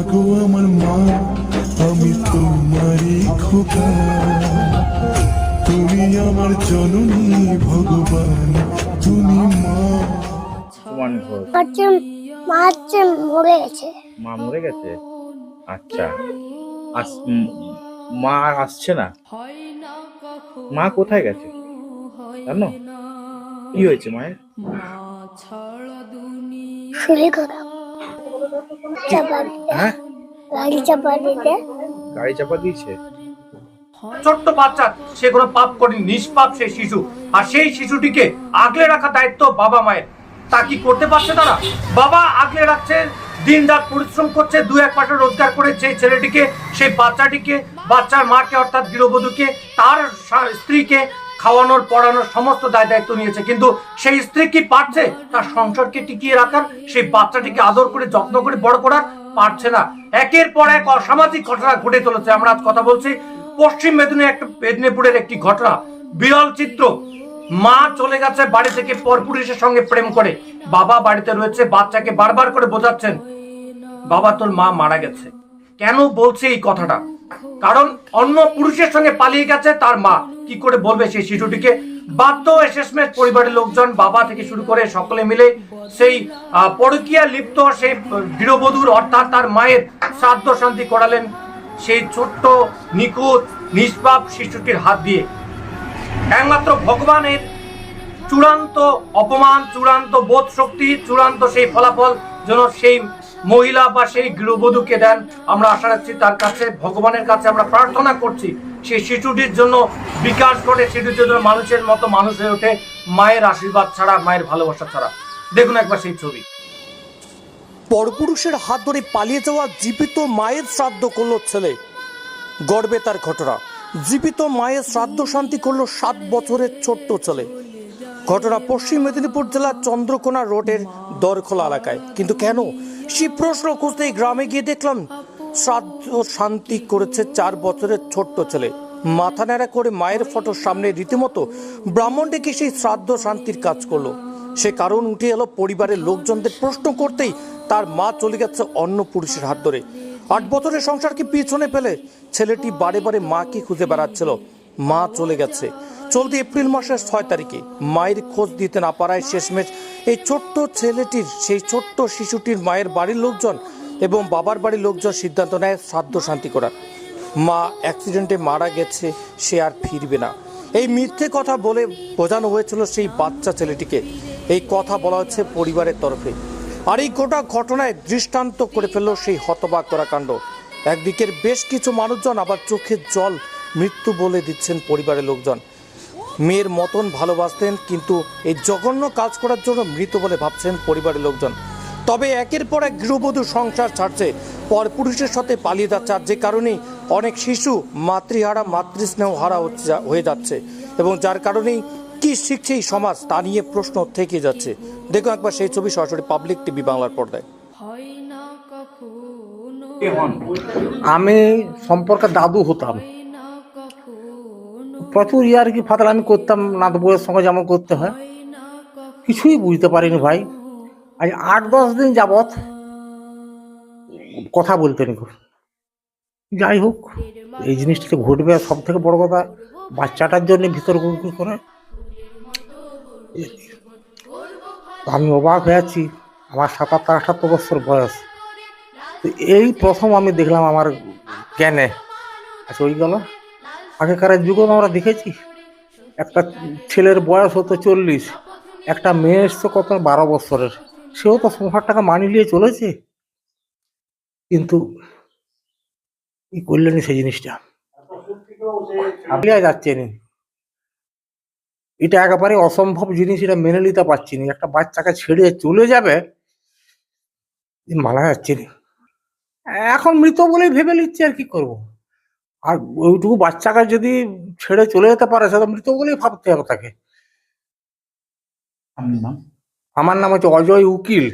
মাগো আমার মা আমি তোমারই খোকা। তুমি আমার জননী ভগবান তুমি মা। সুমন ঘোষ হচ্ছে মা হচ্ছে মরে গেছে। মা মরে গেছে? আচ্ছা। আস মা আর আসছে না? মা কোথায় গেছে? জানো? কি হয়েছে মায়ের? শরীর খারাপ। হ্যাঁ? গাড়ি চাপা দিতে। গাড়ি চাপা দিয়েছে? ছোট্ট বাচ্চা সে কোনো পাপ করেনি নিষ্পাপ সেই শিশু। আর সেই শিশুটিকে আগলে রাখা দায়িত্ব বাবা মায়ের। তা কি করতে পারছে তারা? বাবা আগলে রাখছে দিন রাত পরিশ্রম করছে দু এক পাশে রোজগার করে সেই ছেলেটিকে সেই বাচ্চাটিকে বাচ্চার মাকে অর্থাৎ গৃহবধূকে তার স্ত্রীকে খাওয়ানোর, পড়ানোর সমস্ত দায় দায়িত্ব নিয়েছে। কিন্তু সেই স্ত্রী কি পারছে? তার সংসারকে টিকিয়ে রাখার, সেই বাচ্চাটিকে আদর করে, যত্ন করে, বড় করার পারছে না। একের পর এক অসামাজিক ঘটনা ঘটে চলেছে। আমরা আজ কথা বলছি পশ্চিম মেদিনীপুর একটা মেদিনীপুরের একটি ঘটনা। বিরল চিত্র। মা চলে গেছে বাড়ি থেকে পরপুরুষের সঙ্গে প্রেম করে। বাবা বাড়িতে রয়েছে, বাচ্চাকে বারবার করে বোঝাচ্ছেন, বাবা, তোর মা মারা গেছে। কেন বলছে এই কথাটা? কারণ অন্য পুরুষের সঙ্গে পালিয়ে গেছে তার মা। কি করে বলবে সেই শিশুটিকে? পরিবারের লোকজন বাবা থেকে শুরু করে সকলে মিলে সেই পরকীয়া লিপ্ত সেই গৃহবধূর অর্থাৎ তার মায়ের শ্রাদ্ধ শান্তি করালেন সেই ছোট্ট, নিখুঁত, নিষ্পাপ শিশুটির হাত দিয়ে। একমাত্র ভগবানের চূড়ান্ত অপমান, চূড়ান্ত বোধ শক্তি চূড়ান্ত সেই ফলাফল যেন সেই মহিলা বা সেই গৃহবধূকে দেন, আমরা আশা রাখছি তার কাছে, ভগবানের কাছে আমরা প্রার্থনা করছি সেই শিশুটির জন্য বিকাশ ঘটে, শিশুটির জন্য মানুষের মতো মানুষ হয়ে ওঠে, মায়ের আশীর্বাদ ছাড়া, মায়ের ভালোবাসা ছাড়া। দেখুন একবার সেই ছবি। পরপুরুষের হাত ধরে পালিয়ে যাওয়া জীবিত মায়ের শ্রাদ্ধ করল ছেলে। গর্বে তার ঘটনা। জীবিত মায়ের শ্রাদ্ধ শান্তি করল সাত বছরের ছোট্ট ছেলে। ঘটনা পশ্চিম মেদিনীপুর জেলার চন্দ্রকোনা রোডের দরখোলা এলাকায়। কিন্তু কেন? সে প্রশ্ন খুঁজতেই গ্রামে গিয়ে দেখলাম, শ্রাদ্ধ শান্তি করেছে চার বছরের ছোট্ট ছেলে। মাথা ন্যাড়া করে মায়ের ফটোর সামনে রীতিমতো ব্রাহ্মণ ডেকে সেই শ্রাদ্ধ শান্তির কাজ করল। সে কারণ উঠে এলো পরিবারের লোকজনদের প্রশ্ন করতেই তার মা চলে গেছে অন্য পুরুষের হাত ধরে। আট বছরের সংসারকে পিছনে ফেলে? ছেলেটি বারে বারে মাকে খুঁজে বেড়াচ্ছিল। মা চলে গেছে। চলতি এপ্রিল মাসের ছয় তারিখে। মায়ের খোঁজ দিতে না পারায় শেষমেশ এই ছোট্ট ছেলেটির, সেই ছোট্ট শিশুটির মায়ের বাড়ির লোকজন এবং বাবার বাড়ির লোকজন সিদ্ধান্ত নেয় শ্রাদ্ধ শান্তি করার। মা অ্যাক্সিডেন্টে মারা গেছে, সে আর ফিরবে না। এই মিথ্যে কথা বলে বোঝানো হয়েছিল সেই বাচ্চা ছেলেটিকে। এই কথা বলা হচ্ছে পরিবারের তরফে। আর এই গোটা ঘটনায় দৃষ্টান্ত করে ফেলল সেই হতবাক করা কাণ্ড একদিকের বেশ কিছু মানুষজন আবার চোখের জল, মৃত্যু বলে দিচ্ছেন পরিবারের লোকজন। মেয়ের মতন ভালোবাসতেন, কিন্তু এই জঘন্য কাজ করার জন্য মৃত বলে ভাবছেন পরিবারের লোকজন। তবে একের পর এক গৃহবধূ সংসার ছাড়ছে। পরপুরুষের সাথে পালিয়ে যাচ্ছে, আর যে কারণেই অনেক শিশু মাতৃহারা, মাতৃস্নেহ হারা হয়ে যাচ্ছে। এবং যার কারণেই কি শিখছে এই সমাজ তা নিয়ে প্রশ্ন থেকে যাচ্ছে। দেখো একবার সেই ছবি সরাসরি পাবলিক টিভি বাংলার পর্দায়। আমি সম্পর্কে দাদু হতাম। প্রচুর ইয়ার কি ফাতাল আমি করতাম নাত বউয়ের সঙ্গে যেমন করতে হয়। কিছুই বুঝতে পারিনি ভাই। আজ আট, দশ দিন যাবৎ কথা বলতে নি যাই হোক, এই জিনিসটা ঘটবে সব থেকে বড় কথা, বাচ্চাটার জন্য ভিতর করে আমি অবাক হয়ে আছি আমার সাতাত্তর আটাত্তর বছর বয়স। তো এই প্রথম আমি দেখলাম আমার জ্ঞানে। আচ্ছা ওই গেল। আগেকার যুগও আমরা দেখেছি একটা ছেলের বয়স হতো চল্লিশ একটা মেয়ে এসছে কত বারো বছরের। সেও তো সংসারটাকে মানিয়ে নিয়ে চলেছে। কিন্তু কি করলেন সেই জিনিসটা? আপনি যাচ্ছে নি। এটা একেবারে অসম্ভব জিনিস এটা মেনে নিতে পারছি না। একটা বাচ্চাকে ছেড়ে চলে যাবে মানা যাচ্ছে না। এখন মৃত বলেই ভেবে নিচ্ছি আর কি করব। আর ওইটুকু বাচ্চাকে যদি ছেড়ে চলে যেতে পারে সেটা মৃত বলেই ভাবতে হবে তাকে। আমার নাম হচ্ছে অজয় উকিল।